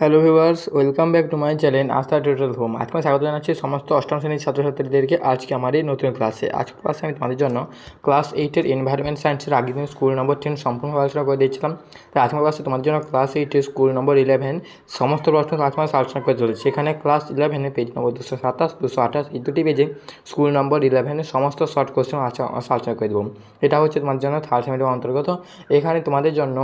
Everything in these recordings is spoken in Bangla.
Hello viewers welcome back to my channel Astha total home আজকে আমি স্বাগত জানাচ্ছি সমস্ত অষ্টম শ্রেণির ছাত্রছাত্রীদেরকে। আজকে আমার এই নতুন ক্লাসে আজকের ক্লাসে আমি তোমাদের জন্য ক্লাস এইটের এনভায়রনমেন্ট সায়েন্সের আগের দিন স্কুল নম্বর টেন সম্পূর্ণ আলোচনা করে দিয়েছিলাম। তাই আজকের ক্লাসে তোমাদের জন্য ক্লাস এইটের স্কুল নম্বর ইলেভেন সমস্ত প্রশ্ন মাস আলোচনা করে চলেছে। এখানে ক্লাস ইলেভেনে পেজ নম্বর দুশো সাতাশ, দুশো আঠাশ, এই দুটি পেজে স্কুল নম্বর ইলেভেনের সমস্ত শর্ট কোশ্চেন আলোচনা করে দেবো। এটা হচ্ছে তোমার জন্য থার্ড সেমিটার অন্তর্গত। এখানে তোমাদের জন্য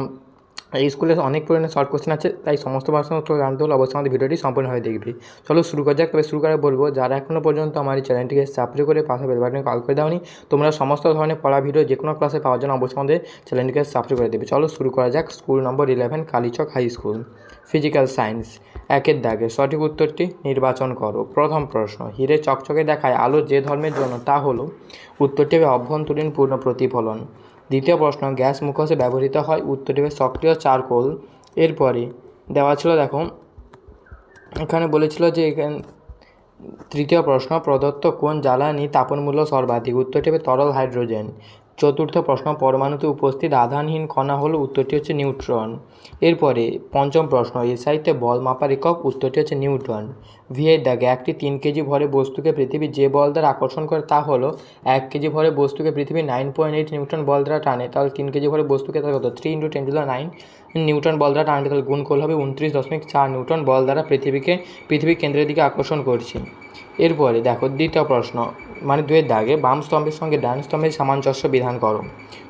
এই স্কুলে অনেক পরিমাণে শর্ট কোশ্চেন আছে, তাই সমস্ত প্রশ্নের উত্তর জানতে হলে অবশ্যই আমাদের ভিডিওটি সম্পূর্ণভাবে দেখবি। চলো শুরু করা যাক, তবে শুরু করে বলব, যারা এখনও পর্যন্ত আমার এই চ্যানেলটিকে সাবস্ক্রাইব করে পাশে বেল বাটনে কল করে দাওনি, তোমরা সমস্ত ধরনের পড়া ভিডিও যে কোনো ক্লাসে পাওয়ার জন্য অবশ্যই আমাদের চ্যানেলটিকে সাবস্ক্রাইব করে দেবে। চলো শুরু করা যাক school number eleven Kaliachak high school physical science একের দাগে সঠিক উত্তরটি নির্বাচন করো। প্রথম প্রশ্ন, হিরে চকচকে দেখায় আলো যে ধর্মের জন্য, তা হলো, উত্তরটি হবে অভ্যন্তরীণ পূর্ণ প্রতিফলন। দ্বিতীয় প্রশ্ন, গ্যাস মুখোশে ব্যবহৃত হয় উত্তরটি হবে সক্রিয় চারকোল। এরপরে দেওয়া ছিল, দেখো, এখানে বলেছিল যে এখানে, তৃতীয় প্রশ্ন, প্রদত্ত কোন জ্বালানি তাপনমূল্য সর্বাধিক? উত্তরটি হবে তরল হাইড্রোজেন। চতুর্থ প্রশ্ন পরমাণুতে উপস্থিত আধানহীন কণা হলো, উত্তরটি হচ্ছে নিউট্রন। এরপরে পঞ্চম প্রশ্ন এসআইতে বল মাপার একক, উত্তরটি হচ্ছে নিউটন ভিয়ের দাগে একটি তিন কেজি ভরে বস্তুকে পৃথিবী যে বল দ্বারা আকর্ষণ করে তা হলো, এক কেজি ভরে বস্তুকে পৃথিবী নাইন পয়েন্ট এইট নিউটন বল দ্বারা টানে, তাহলে তিন কেজি ভরে বস্তুকে তাহলে কত? Three into ten to the nine newton বল দ্বারা টানলে তাহলে গুণ করলে হবে উনত্রিশ দশমিক চার নিউটন বল দ্বারা পৃথিবীকে পৃথিবীর কেন্দ্রের দিকে আকর্ষণ করছে। এরপরে দেখো, দ্বিতীয় প্রশ্ন মানে দুয়ের দাগে বাম স্তম্ভের সঙ্গে ডান স্তম্ভের সামঞ্জস্য বিধান করো।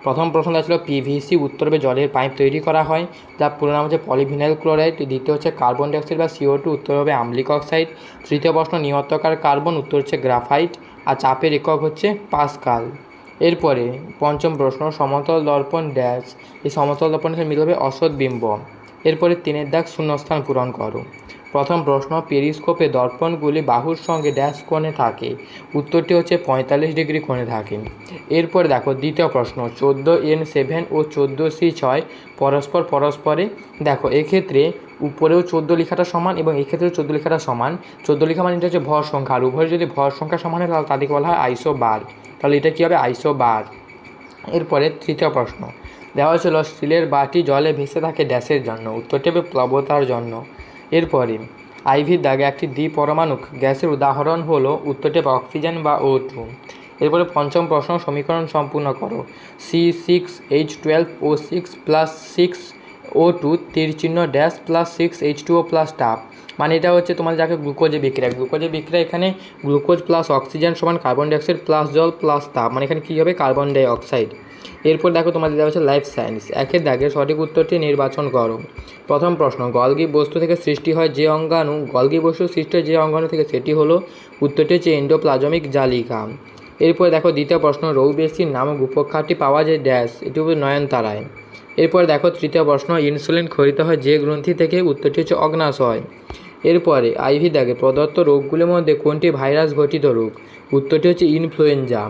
প্রথম প্রশ্নটা ছিল পিভিসি উত্তর হবে জলের পাইপ তৈরি করা হয়। যার পুরো নাম হচ্ছে পলিভিনাইল ক্লোরাইড। দ্বিতীয় হচ্ছে কার্বন ডাইঅক্সাইড বা সিও টু উত্তর হবে আম্লিক অক্সাইড। তৃতীয় প্রশ্ন নিহতকার কার্বন। উত্তর হচ্ছে গ্রাফাইট। আর চাপের একক হচ্ছে পাসকাল। এরপরে পঞ্চম প্রশ্ন, সমতল দর্পণ ড্যাশ এই সমতল দর্পণের মিল হবে অসৎ বিম্ব। এরপরে তিনের দাগ শূন্যস্থান পূরণ করো। প্রথম প্রশ্ন, পেরিস্কোপে দর্পণগুলি বাহুর সঙ্গে ড্যাশ কোণে থাকে। উত্তরটি হচ্ছে পঁয়তাল্লিশ ডিগ্রি কোণে থাকে। এরপরে দেখো, দ্বিতীয় প্রশ্ন, চোদ্দ এন সেভেন ও চোদ্দ সি ছয় পরস্পর পরস্পরে। দেখো, এক্ষেত্রে উপরেও চোদ্দ লেখাটা সমান এবং এক্ষেত্রেও চোদ্দ লেখাটা সমান। চোদ্দ লেখা মানে এটা হচ্ছে ভর সংখ্যা। আর উভয়ের যদি ভর সংখ্যা সমান হয়, তাহলে তাদেরকে বলা হয় আইসো বার তাহলে এটা কী হবে? আইসো বার এরপরে তৃতীয় প্রশ্ন, দেওয়া ছিল স্টিলের বাটি জলে ভেসে থাকে ড্যাশের জন্য। উত্তরটি হবে প্লবতার জন্য। এরপরে আইভির দাগে একটি দ্বিপরমাণু গ্যাসের উদাহরণ হলো উত্তরটি অক্সিজেন বা ও টু এরপরে পঞ্চম প্রশ্ন সমীকরণ সম্পূর্ণ করো। C six H twelve O six plus six O two তীর চিহ্ন dash plus six H two O plus টাপ মানে এটা হচ্ছে তোমার যাকে গ্লুকোজে বিক্রিয়া। গ্লুকোজে বিক্রিয়া এখানে গ্লুকোজ প্লাস অক্সিজেন সমান কার্বন ডাইঅক্সাইড প্লাস জল প্লাস তাপ মানে এখানে কী হবে? কার্বন ডাইঅক্সাইড এরপর দেখো তোমাদের দেওয়া হচ্ছে লাইফ সায়েন্স একের দাগে সঠিক উত্তরটি নির্বাচন করো। প্রথম প্রশ্ন, গলগি বস্তু থেকে সৃষ্টি হয় যে অঙ্গাণু? গলগি বস্তু সৃষ্টি যে অঙ্গাণু থেকে, সেটি হলো উত্তরটি হচ্ছে এন্ডোপ্লাজমিক জালিকা। এরপর দেখো দ্বিতীয় প্রশ্ন রৌবেসির নামক উপখ্যাটি পাওয়া যায় ড্যাশ এটি হবে নয়নতারায়। এরপর দেখো তৃতীয় প্রশ্ন ইনসুলিন খরিত হয় যে গ্রন্থি থেকে, উত্তরটি হচ্ছে অগ্নাশয়। এরপরে আইভি দাগে প্রদত্ত রোগগুলির মধ্যে কোনটি ভাইরাস ঘটিত রোগ? উত্তরটি হচ্ছে ইনফ্লুয়েঞ্জা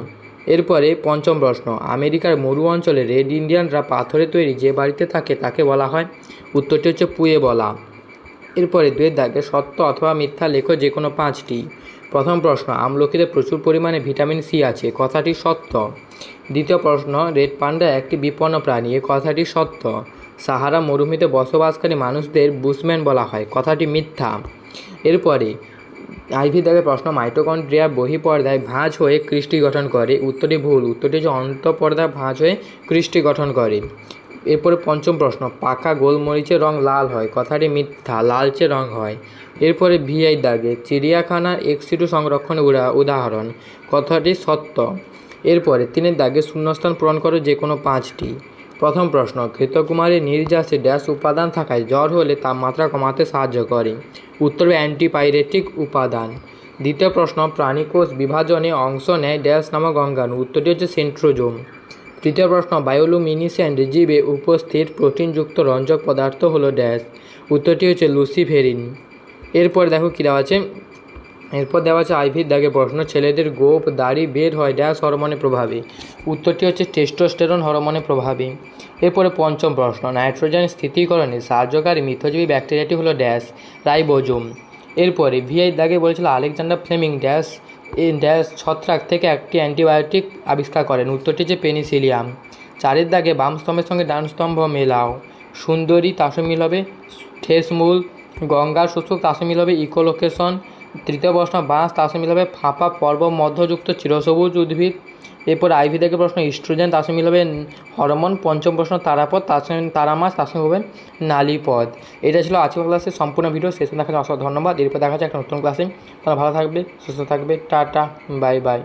এরপরে পঞ্চম প্রশ্ন, আমেরিকার মরু অঞ্চলে রেড ইন্ডিয়ানরা পাথরে তৈরি যে বাড়িতে থাকে তাকে বলা হয়, উত্তরটি হচ্ছে পুয়ে বলা। এরপরে দুয়ের দাগে সত্য অথবা মিথ্যা লেখো যে কোনো পাঁচটি। প্রথম প্রশ্ন, আমলকিতে প্রচুর পরিমাণে ভিটামিন সি আছে, কথাটি সত্য। দ্বিতীয় প্রশ্ন, রেড পান্ডা একটি বিপন্ন প্রাণী, এ কথাটি সত্য। সাহারা মরুভূমিতে বসবাসকারী মানুষদের বুসম্যান বলা হয়, কথাটি মিথ্যা। এরপরে আইভি দাগে প্রশ্ন, মাইটোকন্ড্রিয়া বহিপর্দায় ভাঁজ হয়ে কৃষ্টি গঠন করে। উত্তরটি ভুল। উত্তরটি হচ্ছে অন্তঃপর্দায় ভাঁজ হয়ে কৃষ্টি গঠন করে। এরপরে পঞ্চম প্রশ্ন, পাকা গোলমরিচের রং লাল হয়। কথাটি মিথ্যা, লালচে রং হয়। এরপরে ভিআই দাগে, চিড়িয়াখানার এক্সিটু সংরক্ষণের উদা- উদাহরণ। কথাটি সত্য। এরপরে তিনের দাগে শূন্যস্থান পূরণ করো যে কোনো পাঁচটি। প্রথম প্রশ্ন ঘৃতকুমারীর নির্যাসে ড্যাশ উপাদান থাকায় জ্বর হলে তাপমাত্রা কমাতে সাহায্য করে। উত্তর, অ্যান্টিপাইরেটিক উপাদান। দ্বিতীয় প্রশ্ন, প্রাণীকোষ বিভাজনে অংশ নেয় ড্যাশ নামক অঙ্গাণু। উত্তরটি হচ্ছে সেন্ট্রোজোম। তৃতীয় প্রশ্ন, বায়োলুমিনিসেন্ট জীবে উপস্থিত প্রোটিনযুক্ত রঞ্জক পদার্থ হলো ড্যাশ। উত্তরটি হচ্ছে লুসিফেরিন। এরপর দেখো কী দেওয়া আছে। এরপর দেওয়া আছে আইভির দাগে প্রশ্ন, ছেলেদের গোপ দাড়ি বের হয় ড্যাশ হরমোনের প্রভাবে। উত্তরটি হচ্ছে টেস্টোস্টেরন হরমোনের প্রভাবে। এরপরে পঞ্চম প্রশ্ন, নাইট্রোজেন স্থিতিকরণে সাহায্যকারী মিথজীবী ব্যাকটেরিয়াটি হলো ড্যাশ, রাইবোজোম। এরপরে ভিআই দাগে বলেছিল আলেকজান্ডার ফ্লেমিং ড্যাশ ড্যাশ ছত্রাক থেকে একটি অ্যান্টিবায়োটিক আবিষ্কার করেন। উত্তরটি হচ্ছে পেনিসিলিয়াম। চারের দাগে বাম স্তম্ভের সঙ্গে ডান স্তম্ভ মেলাও। সুন্দরী তাসমিল হবে ঠেসমূল গঙ্গার শুষ্ক সঙ্গে হবে ইকোলোকেশন তৃতীয় প্রশ্ন, বাঁশ তার সঙ্গে মিলাবে ফাঁপা পর্ব, মধ্যযুক্ত চিরসবুজ উদ্ভিদ। এরপর আইভি থেকে প্রশ্ন ইস্ট্রোজেন তার সঙ্গে মিলাবে হরমোন পঞ্চম প্রশ্ন, তারাপদ তার সঙ্গে তারা মাছ তার সঙ্গে হবেন নালীপদ। এটা ছিল আজকের ক্লাসের সম্পূর্ণ ভিডিও। শেষে দেখার অসংখ্য ধন্যবাদ। এরপর দেখা যাচ্ছে একটা নতুন ক্লাসে। তারা ভালো থাকবে, সুস্থ থাকবে। Ta-ta, bye bye.